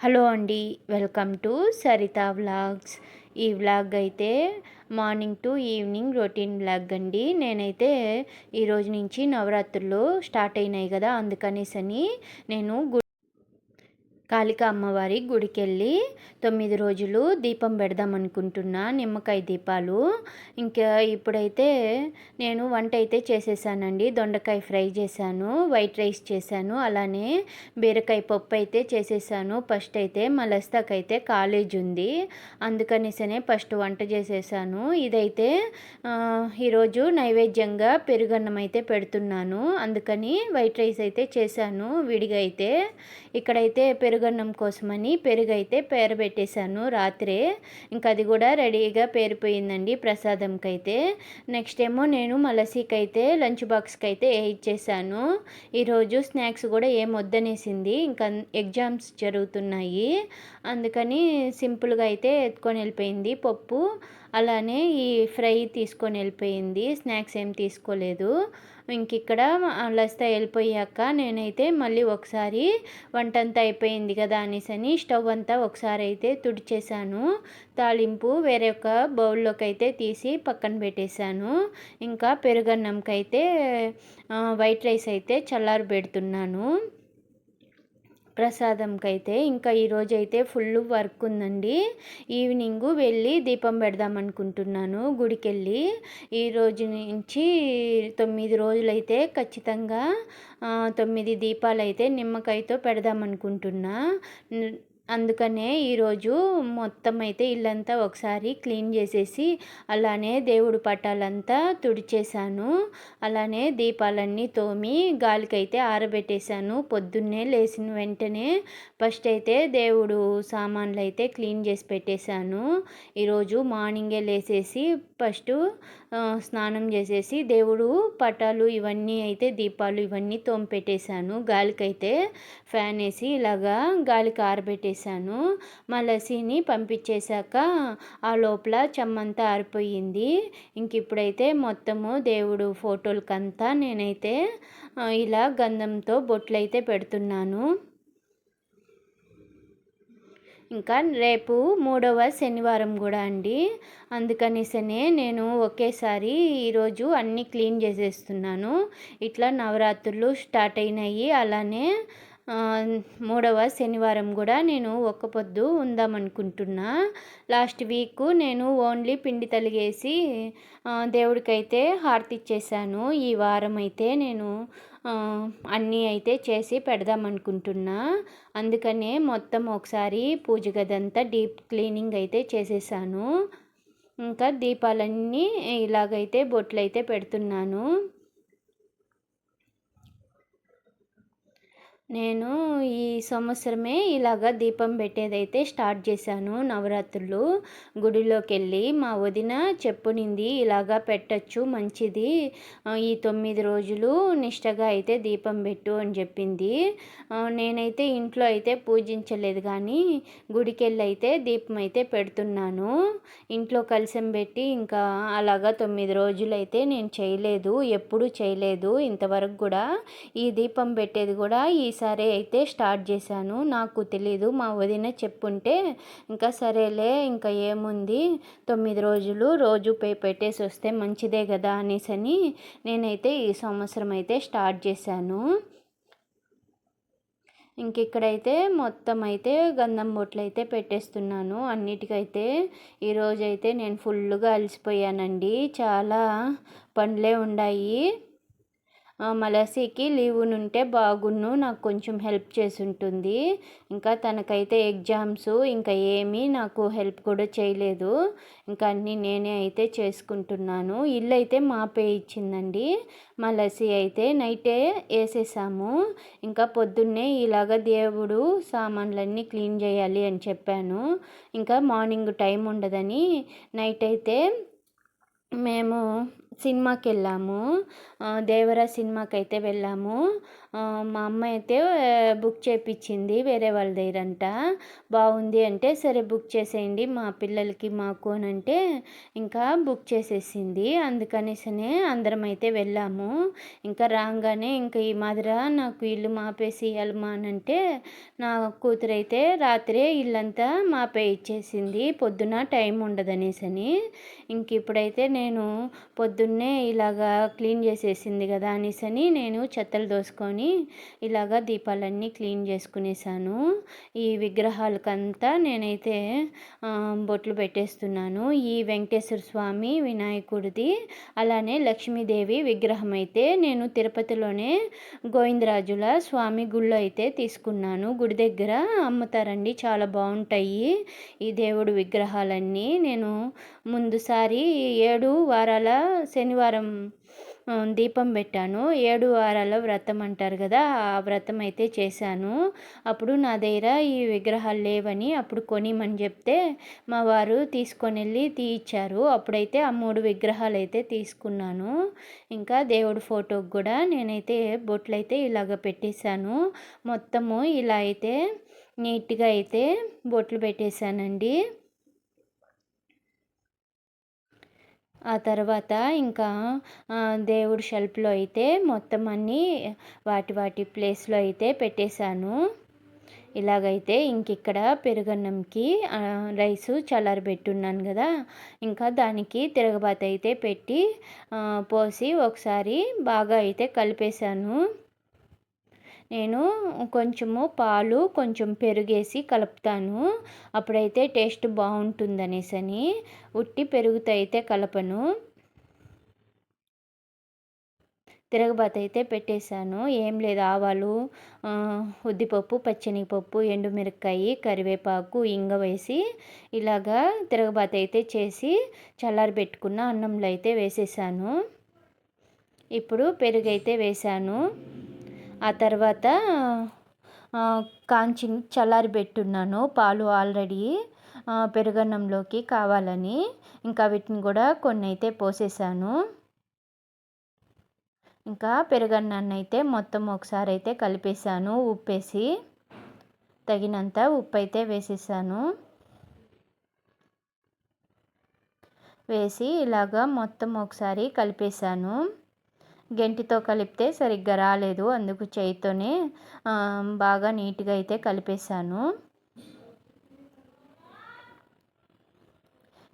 Hello అండి welcome to Saritha vlogs. ఈ vlog అయితే morning to evening routine vlog అండి. నేనైతే ఈరోజు నుంచి నవరాత్రులు స్టార్ట్ అయినాయి కదా అందుకనేసని నేను కాళిక అమ్మవారి గుడికెళ్ళి తొమ్మిది రోజులు దీపం పెడదాం అనుకుంటున్నా నిమ్మకాయ దీపాలు. ఇంకా ఇప్పుడైతే నేను వంట అయితే చేసేసానండి. దొండకాయ ఫ్రై చేశాను వైట్ రైస్ చేశాను అలానే బీరకాయ పప్పు అయితే చేసేసాను. ఫస్ట్ అయితే మా లస్తాకైతే కాలేజ్ ఉంది. అందుకనేసనే ఫస్ట్ వంట చేసేసాను. ఇదైతే ఈరోజు నైవేద్యంగా పెరుగన్నం అయితే పెడుతున్నాను. అందుకని వైట్ రైస్ అయితే చేశాను విడిగా అయితే. ఇక్కడైతే పెరుగు పెరుగన్నం కోసమని పెరుగు అయితే పేరబెట్టేశాను రాత్రే. ఇంకా అది కూడా రెడీగా పేరిపోయిందండి ప్రసాదంకి అయితే నెక్స్ట్ ఏమో నేను మలసీకి అయితే లంచ్ బాక్స్కి అయితే ఇచ్చేసాను ఈరోజు స్నాక్స్ కూడా ఏం వద్దనేసింది. ఇంకా ఎగ్జామ్స్ జరుగుతున్నాయి. అందుకని సింపుల్గా అయితే ఎత్తుకొని వెళ్ళిపోయింది పప్పు. అలానే ఈ ఫ్రై తీసుకొని వెళ్ళిపోయింది. స్నాక్స్ ఏం తీసుకోలేదు. ఇంక ఇక్కడ లస్తా వెళ్ళిపోయాక నేనైతే మళ్ళీ ఒకసారి వంట అంతా అయిపోయింది కదా అనేసి అని స్టవ్ అంతా ఒకసారి అయితే తుడిచేశాను తాలింపు వేరే ఒక బౌల్లోకి అయితే తీసి పక్కన పెట్టేశాను. ఇంకా పెరుగన్నంకైతే వైట్ రైస్ అయితే చల్లారి పెడుతున్నాను ప్రసాదంకైతే ఇంకా ఈరోజు అయితే ఫుల్ వర్క్ ఉందండి ఈవినింగ్ వెళ్ళి దీపం పెడదాం అనుకుంటున్నాను గుడికి వెళ్ళి ఈ రోజు నుంచి తొమ్మిది రోజులైతే ఖచ్చితంగా తొమ్మిది దీపాలు అయితే నిమ్మకాయతో పెడదాం అనుకుంటున్నా అందుకనే ఈరోజు మొత్తం అయితే ఇల్లంతా ఒకసారి క్లీన్ చేసేసి అలానే దేవుడు పటాలంతా తుడిచేశాను. అలానే దీపాలన్నీ తోమి గాలికైతే ఆరబెట్టేశాను. పొద్దున్నే లేచిన వెంటనే ఫస్ట్ అయితే దేవుడు సామాన్లు అయితే క్లీన్ చేసి పెట్టేశాను. ఈరోజు మార్నింగే లేసేసి ఫస్ట్ స్నానం చేసేసి దేవుడు పటాలు ఇవన్నీ అయితే దీపాలు ఇవన్నీ తోమి పెట్టేశాను గాలికైతే ఫ్యాన్ వేసి ఇలాగా గాలికి ఆరబెట్టేసి చేశాను. మా పంపించేశాక ఆ లోపల చెమ్మంతా ఆరిపోయింది. ఇంక ఇప్పుడైతే మొత్తము దేవుడు ఫోటోలకంతా నేనైతే ఇలా గంధంతో బొట్లు అయితే పెడుతున్నాను. ఇంకా రేపు మూడవ శనివారం కూడా అండి. అందుకనేసనే నేను ఒకేసారి ఈరోజు అన్నీ క్లీన్ చేసేస్తున్నాను. ఇట్లా నవరాత్రులు స్టార్ట్ అయినాయి. అలానే మూడవ శనివారం కూడా నేను ఒక్క పొద్దు ఉందామనుకుంటున్నా. లాస్ట్ వీక్ నేను ఓన్లీ పిండి తలిగేసి దేవుడికైతే హారతి ఇచ్చేసాను ఈ వారం అయితే నేను అన్నీ అయితే చేసి పెడదాం అనుకుంటున్నా అందుకనే మొత్తం ఒకసారి పూజ గదంతా డీప్ క్లీనింగ్ అయితే చేసేసాను ఇంకా దీపాలన్నీ ఇలాగైతే బొట్లు అయితే పెడుతున్నాను. నేను ఈ సంవత్సరమే ఇలాగ దీపం పెట్టేదైతే స్టార్ట్ చేశాను నవరాత్రులు. గుడిలోకి వెళ్ళి మా వదిన చెప్పునింది ఇలాగా పెట్టచ్చు మంచిది. ఈ తొమ్మిది రోజులు నిష్టగా అయితే దీపం పెట్టు అని చెప్పింది. నేనైతే ఇంట్లో అయితే పూజించలేదు కానీ గుడికి వెళ్ళి అయితే దీపం అయితే పెడుతున్నాను. ఇంట్లో కలిసం పెట్టి ఇంకా అలాగా తొమ్మిది రోజులు అయితే నేను చేయలేదు ఎప్పుడు చేయలేదు. ఇంతవరకు కూడా ఈ దీపం పెట్టేది కూడా ఈ సరే అయితే స్టార్ట్ చేశాను. నాకు తెలీదు మా వదిన చెప్పుంటే ఇంకా సరేలే ఇంకా ఏముంది? తొమ్మిది రోజులు రోజు పే పెట్టేసి వస్తే మంచిదే కదా అనేసని నేనైతే ఈ సంవత్సరం అయితే స్టార్ట్ చేశాను. ఇంకిక్కడైతే మొత్తం అయితే గంధం బొట్లు అయితే పెట్టేస్తున్నాను. అన్నిటికైతే ఈరోజైతే నేను ఫుల్గా అలసిపోయానండి. చాలా పనులే ఉన్నాయి మలసీకి లీవ్ ఉంటే బాగున్ను నాకు కొంచెం హెల్ప్ చేసి ఉంటుంది ఇంకా తనకైతే ఎగ్జామ్స్ ఇంకా ఏమీ నాకు హెల్ప్ కూడా చేయలేదు. ఇంకా అన్నీ నేనే అయితే చేసుకుంటున్నాను. ఇల్లు అయితే మాపే ఇచ్చిందండి. మలసి అయితే నైటే వేసేసాము. ఇంకా పొద్దున్నే ఇలాగ దేవుడు సామాన్లన్నీ క్లీన్ చేయాలి అని చెప్పాను. ఇంకా మార్నింగ్ టైం ఉండదని నైట్ అయితే మేము సినిమాకి వెళ్ళాము దేవరా సినిమాకి అయితే వెళ్ళాము. మా అమ్మ అయితే బుక్ చేయించింది వేరే వాళ్ళ దగ్గరంట. బాగుంది అంటే సరే బుక్ చేసేయండి మా పిల్లలకి మాకు అని అంటే ఇంకా బుక్ చేసేసింది. అందుకనేసనే అందరం అయితే వెళ్ళాము. ఇంకా రాగానే ఇంకా ఈ మాదిర నాకు ఇల్లు మాపేసి ఇవ్వాలమ్మా అని అంటే నా కూతురు అయితే రాత్రే ఇల్లంతా మాపే ఇచ్చేసింది. పొద్దున టైం ఉండదనేసని. ఇంక ఇప్పుడైతే నేను పొద్దున్నే ఇలాగా క్లీన్ చేసేసింది కదా అనేసని నేను చెత్తలు దోసుకొని ఇలాగా దీపాలన్నీ క్లీన్ చేసుకునేసాను. ఈ విగ్రహాలకంతా నేనైతే బొట్లు పెట్టేస్తున్నాను. ఈ వెంకటేశ్వర స్వామి వినాయకుడిది అలానే లక్ష్మీదేవి విగ్రహం అయితే నేను తిరుపతిలోనే గోవిందరాజుల స్వామి గుళ్ళు అయితే తీసుకున్నాను. గుడి దగ్గర అమ్ముతారండి చాలా బాగుంటాయి ఈ దేవుడు విగ్రహాలన్నీ. నేను ముందుసారి ఏడు వారాల శనివారం దీపం పెట్టాను. ఏడు వారాల వ్రతం అంటారు కదా ఆ వ్రతం అయితే చేశాను. అప్పుడు నా దగ్గర ఈ విగ్రహాలు లేవని అప్పుడు కొనిమని చెప్తే మా వారు తీసుకొని వెళ్ళి తీయిచ్చారు. అప్పుడైతే ఆ మూడు విగ్రహాలు అయితే తీసుకున్నాను. ఇంకా దేవుడి ఫోటోకి కూడా నేనైతే బొట్లు అయితే ఇలాగ పెట్టేశాను. మొత్తము ఇలా అయితే నీట్గా అయితే బొట్లు పెట్టేశానండి. ఆ తర్వాత ఇంకా దేవుడి షెల్ఫ్లో అయితే మొత్తం అన్నీ వాటి వాటి ప్లేస్లో అయితే పెట్టేశాను. ఇలాగైతే ఇంక ఇక్కడ పెరుగన్నంకి రైసు చల్లారబెట్టున్నాను కదా ఇంకా దానికి తిరగబాత అయితే పెట్టి పోసి ఒకసారి బాగా అయితే కలిపేశాను. నేను కొంచెము పాలు కొంచెం పెరుగేసి కలుపుతాను. అప్పుడైతే టేస్ట్ బాగుంటుంది అని ఉట్టి పెరుగుతో అయితే కలపను. తిరగబాత అయితే పెట్టేశాను. ఏం లేదు ఆవాలు ఉద్దిపప్పు పచ్చనిపప్పు ఎండుమిరకాయ కరివేపాకు ఇంగ వేసి ఇలాగా తిరగబాత అయితే చేసి చల్లారి పెట్టుకున్న అన్నంలో అయితే వేసేసాను. ఇప్పుడు పెరుగు అయితే వేసాను. ఆ తర్వాత కాంచి చల్లారి పెట్టున్నాను. పాలు ఆల్రెడీ పెరుగన్నంలోకి కావాలని. ఇంకా వీటిని కూడా కొన్ని అయితే పోసేసాను. ఇంకా పెరుగన్నాన్ని అయితే మొత్తం ఒకసారి అయితే కలిపేసాను ఉప్పేసి తగినంత ఉప్పు అయితే వేసేసాను. వేసి ఇలాగా మొత్తం ఒకసారి కలిపేసాను గెంటితో కలిపితే సరిగ్గా రాలేదు అందుకు చేయితోనే బాగా నీట్గా అయితే కలిపేశాను.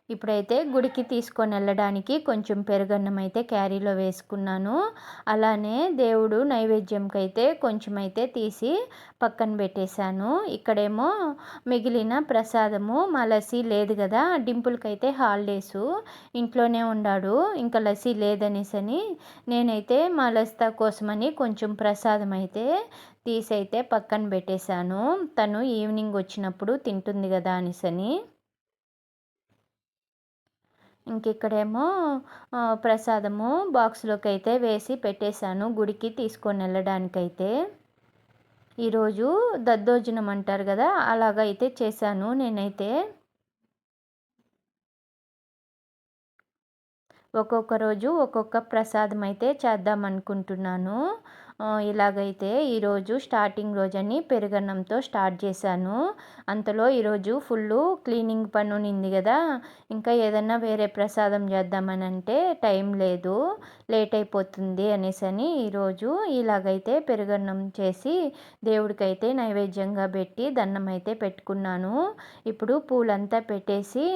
ఇప్పుడైతే గుడికి తీసుకొని వెళ్ళడానికి కొంచెం పెరుగన్నం అయితే క్యారీలో వేసుకున్నాను. అలానే దేవుడు నైవేద్యంకి అయితే కొంచెం అయితే తీసి పక్కన పెట్టేశాను. ఇక్కడేమో మిగిలిన ప్రసాదము మా లస్సీ లేదు కదా డింపుల్కి అయితే హాలిడేసు ఇంట్లోనే ఉన్నాడు ఇంకా లస్సీ లేదనేసని నేనైతే మా లస్తా కోసమని కొంచెం ప్రసాదం అయితే తీసి అయితే పక్కన పెట్టేశాను. తను ఈవినింగ్ వచ్చినప్పుడు తింటుంది కదా అనేసని. ఇంక ఇక్కడేమో ప్రసాదము బాక్స్లోకి అయితే వేసి పెట్టేశాను గుడికి తీసుకొని వెళ్ళడానికైతే. ఈరోజు దద్దోజనం అంటారు కదా అలాగైతే చేశాను నేనైతే. ఒక్కొక్క రోజు ఒక్కొక్క ప్రసాదం అయితే చేద్దాం అనుకుంటున్నాను ఇలాగైతే ఈరోజు స్టార్టింగ్ రోజని పెరుగన్నంతో స్టార్ట్ చేశాను. అంతలో ఈరోజు ఫుల్ క్లీనింగ్ పని ఉన్నింది కదా ఇంకా ఏదన్నా వేరే ప్రసాదం చేద్దామని అంటే టైం లేదు లేట్ అయిపోతుంది అనేసి అని ఈరోజు ఇలాగైతే పెరుగన్నం చేసి దేవుడికైతే నైవేద్యంగా పెట్టి దండం అయితే పెట్టుకున్నాను. ఇప్పుడు పూలంతా పెట్టేసి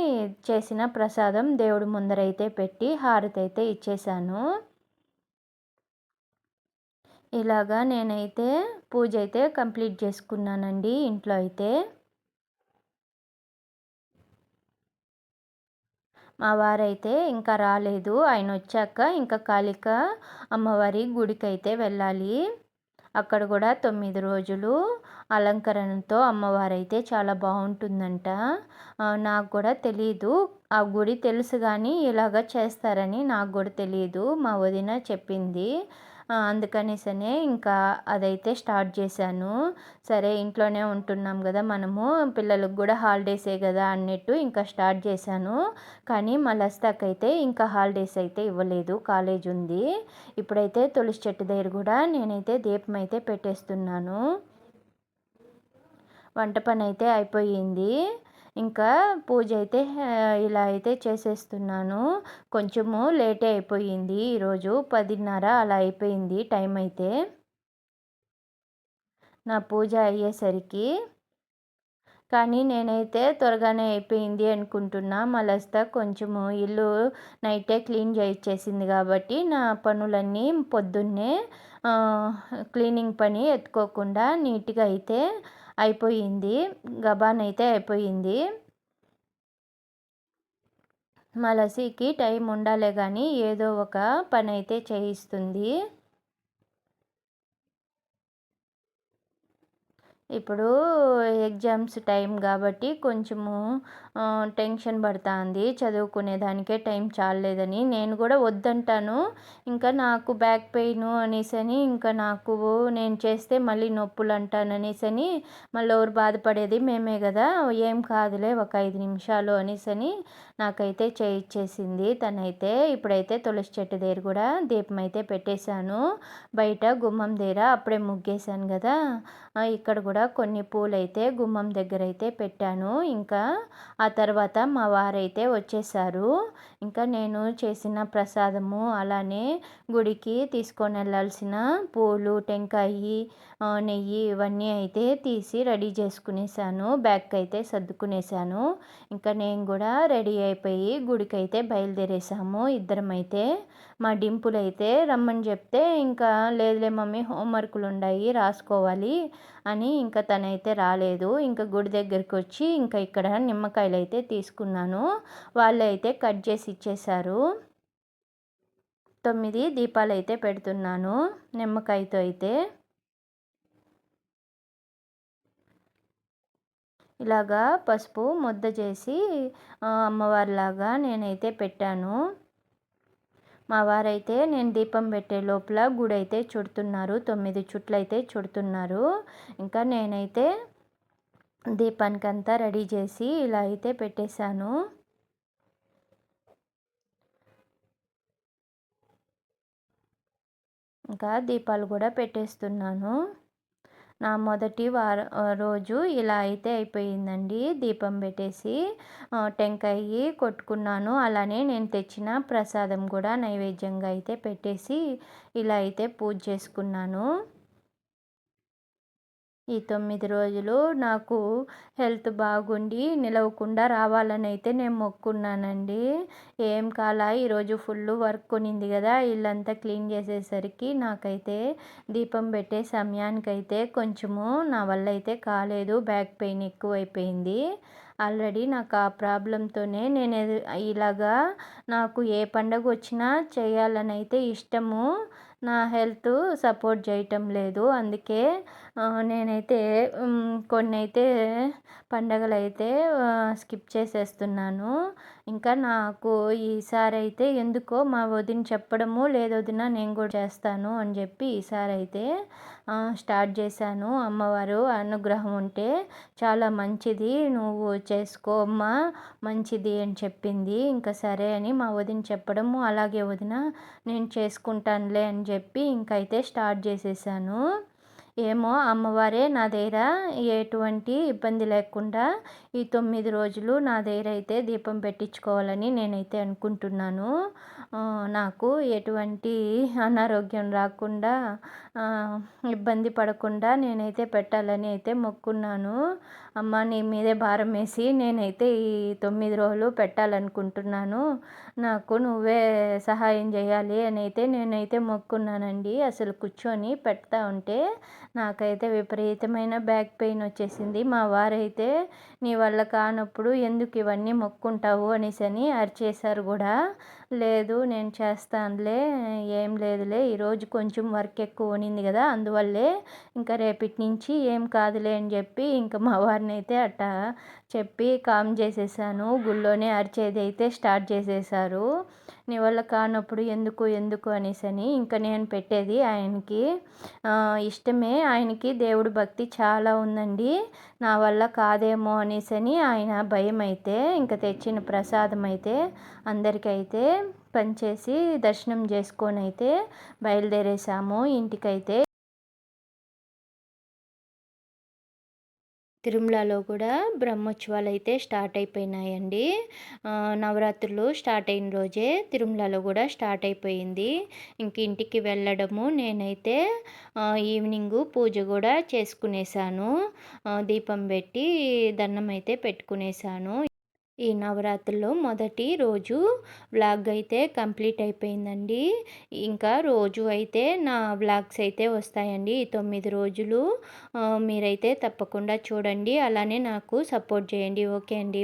చేసిన ప్రసాదం దేవుడి ముందరైతే పెట్టి హారతి అయితే ఇచ్చేసాను ఇలాగా నేనైతే పూజ అయితే కంప్లీట్ చేసుకున్నానండి ఇంట్లో అయితే. మా వారైతే ఇంకా రాలేదు. ఆయన వచ్చాక ఇంకా కాళిక అమ్మవారి గుడికి అయితే వెళ్ళాలి. అక్కడ కూడా తొమ్మిది రోజులు అలంకరణతో అమ్మవారైతే చాలా బాగుంటుందంట. నాకు కూడా తెలియదు ఆ గుడి తెలుసు కానీ ఇలాగ చేస్తారని నాకు కూడా తెలియదు మా వదిన చెప్పింది. అందుకనేసనే ఇంకా అదైతే స్టార్ట్ చేశాను. సరే ఇంట్లోనే ఉంటున్నాం కదా మనము. పిల్లలకు కూడా హాలిడేసే కదా అన్నట్టు ఇంకా స్టార్ట్ చేశాను. కానీ మా లస్తాకైతే ఇంకా హాలిడేస్ అయితే ఇవ్వలేదు. కాలేజ్ ఉంది. ఇప్పుడైతే తులసి చెట్టు దగ్గర కూడా నేనైతే దీపం అయితే పెట్టేస్తున్నాను. వంట పని అయితే అయిపోయింది. ఇంకా పూజ అయితే ఇలా అయితే చేసేస్తున్నాను. కొంచెము లేటే అయిపోయింది. ఈరోజు పదిన్నర అలా అయిపోయింది టైం అయితే. నా పూజ అయ్యేసరికి. కానీ నేనైతే త్వరగానే అయిపోయింది అనుకుంటున్నా. మలస్తా కొంచెము ఇల్లు నైటే క్లీన్ చేయించేసింది కాబట్టి నా పనులన్నీ పొద్దున్నే క్లీనింగ్ పని ఎత్తుకోకుండా నీట్గా అయితే అయిపోయింది. గబాన్ అయితే అయిపోయింది. మా లసీకి టైం ఉండాలే కానీ ఏదో ఒక పని అయితే చేయిస్తుంది. ఇప్పుడు ఎగ్జామ్స్ టైం కాబట్టి కొంచెము టెన్షన్ పడుతుంది. చదువుకునే దానికే టైం చాలేదని నేను కూడా వద్దంటాను. ఇంకా నాకు బ్యాక్ పెయిన్ అనేసని ఇంకా నాకు నేను చేస్తే మళ్ళీ నొప్పులు అంటాను అనేసని మళ్ళీ ఎవరు బాధపడేది మేమే కదా. ఏం కాదులే ఒక ఐదు నిమిషాలు అనేసని నాకైతే చేయించేసింది తనైతే. ఇప్పుడైతే తులసి చెట్టు దగ్గర కూడా దీపం అయితే పెట్టేశాను. బయట గుమ్మం దగ్గర అప్పుడే ముగ్గేశాను కదా. ఇక్కడ కూడా కొన్ని పూలైతే గుమ్మం దగ్గర అయితే పెట్టాను. ఇంకా ఆ తర్వాత మా వారైతే వచ్చేసారు. ఇంకా నేను చేసిన ప్రసాదము అలానే గుడికి తీసుకొని వెళ్ళాల్సిన పూలు టెంకాయి నెయ్యి ఇవన్నీ అయితే తీసి రెడీ చేసుకునేసాను. బ్యాగ్ అయితే సర్దుకునేసాను. ఇంకా నేను కూడా రెడీ అయిపోయి గుడికి అయితే బయలుదేరేసాము ఇద్దరం అయితే మా డింపులు అయితే రమ్మని చెప్తే ఇంకా లేదులే మమ్మీ హోంవర్క్లు ఉన్నాయి రాసుకోవాలి అని ఇంకా తనైతే రాలేదు. ఇంకా గుడి దగ్గరికి వచ్చి ఇంకా ఇక్కడ నిమ్మకాయలు అయితే తీసుకున్నాను. వాళ్ళు అయితే కట్ చేసి ఇచ్చేశారు. తొమ్మిది దీపాలు అయితే పెడుతున్నాను నిమ్మకాయతో అయితే. ఇలాగా పసుపు ముద్ద చేసి అమ్మవారిలాగా నేనైతే పెట్టాను. మా వారైతే నేను దీపం పెట్టే లోపల గుడి అయితే చుడుతున్నారు. తొమ్మిది చుట్లు అయితే చుడుతున్నారు. ఇంకా నేనైతే దీపానికి అంతా రెడీ చేసి ఇలా అయితే పెట్టేశాను. ఇంకా దీపాలు కూడా పెట్టేస్తున్నాను. నా మొదటి వార రోజు ఇలా అయితే అయిపోయిందండి. దీపం పెట్టేసి టెంకాయ కొట్టుకున్నాను. అలానే నేను తెచ్చిన ప్రసాదం కూడా నైవేద్యంగా అయితే పెట్టేసి ఇలా అయితే పూజ చేసుకున్నాను. ఈ తొమ్మిది రోజులు నాకు హెల్త్ బాగుండి నిలవకుండా రావాలని అయితే నేను మొక్కున్నానండి. ఏం కాలా ఈరోజు ఫుల్ వర్క్ కొనింది కదా ఇల్లంతా క్లీన్ చేసేసరికి నాకైతే దీపం పెట్టే సమయానికైతే కొంచెము నా వల్ల అయితే కాలేదు బ్యాక్ పెయిన్ ఎక్కువైపోయింది. ఆల్రెడీ నాకు ఆ ప్రాబ్లంతోనే నేను ఇలాగా నాకు ఏ పండగ వచ్చినా చేయాలని అయితే ఇష్టము. నా హెల్త్ సపోర్ట్ చేయటం లేదు. అందుకే నేనైతే కొన్ని అయితే పండగలు అయితే స్కిప్ చేసేస్తున్నాను. ఇంకా నాకు ఈసారి అయితే ఎందుకో మా వదిన చెప్పడము లేదు వదిన నేను కూడా చేస్తాను అని చెప్పి ఈసారి అయితే స్టార్ట్ చేశాను. అమ్మవారు అనుగ్రహం ఉంటే చాలా మంచిది నువ్వు చేసుకో అమ్మా మంచిది అని చెప్పింది. ఇంకా సరే అని మా వదిన చెప్పడము అలాగే వదిన నేను చేసుకుంటానులే అని చెప్పి ఇంకైతే స్టార్ట్ చేసేసాను. ఏమో అమ్మవారే నా దగ్గర ఎటువంటి ఇబ్బంది లేకుండా ఈ తొమ్మిది రోజులు నా దగ్గర అయితే దీపం పెట్టించుకోవాలని నేనైతే అనుకుంటున్నాను. నాకు ఎటువంటి అనారోగ్యం రాకుండా ఇబ్బంది పడకుండా నేనైతే పెట్టాలని అయితే మొక్కున్నాను. అమ్మ నీ మీదే భారం వేసి నేనైతే ఈ తొమ్మిది రోజులు పెట్టాలనుకుంటున్నాను. నాకు నువ్వే సహాయం చేయాలి అని అయితే నేనైతే మొక్కున్నానండి. అసలు కూర్చొని పెడతా ఉంటే నాకైతే విపరీతమైన బ్యాక్ పెయిన్ వచ్చేసింది. మా వారైతే నీ వల్ల కానప్పుడు ఎందుకు ఇవన్నీ మొక్కుంటావు అనేసి అని అరిచేశారు కూడా. లేదు నేను చేస్తానులే ఏం లేదులే ఈరోజు కొంచెం వర్క్ ఎక్కువ ఉనింది కదా అందువల్లే ఇంకా రేపటి నుంచి ఏం కాదులే అని చెప్పి ఇంకా మా వారిని అయితే అట్టా చెప్పి కామ్ చేసేసాను. గుళ్ళోనే అరిచేది అయితే స్టార్ట్ చేసేసారు. నీ వల్ల కానప్పుడు ఎందుకు ఎందుకు అనేసి అని ఇంకా నేను పెట్టేది ఆయనకి. ఇష్టమే ఆయనకి దేవుడు భక్తి చాలా ఉందండి. నా వల్ల కాదేమో అనేసి అని ఆయన భయం అయితే ఇంకా తెచ్చిన ప్రసాదం అయితే అందరికైతే పనిచేసి దర్శనం చేసుకొని అయితే బయలుదేరేసాము ఇంటికైతే తిరుమలలో కూడా బ్రహ్మోత్సవాలు అయితే స్టార్ట్ అయిపోయినాయండి. నవరాత్రులు స్టార్ట్ అయిన రోజే తిరుమలలో కూడా స్టార్ట్ అయిపోయింది. ఇంక ఇంటికి వెళ్ళడము నేనైతే ఈవినింగ్ పూజ కూడా చేసుకునేసాను దీపం పెట్టి దండం అయితే పెట్టుకునేసాను ఈ నవరాత్రిలో మొదటి రోజు వ్లాగ్ అయితే కంప్లీట్ అయిపోయిందండి. ఇంకా రోజు అయితే నా వ్లాగ్స్ అయితే వస్తాయండి. ఈ తొమ్మిది రోజులు మీరైతే తప్పకుండా చూడండి. అలానే నాకు సపోర్ట్ చేయండి. ఓకే అండి.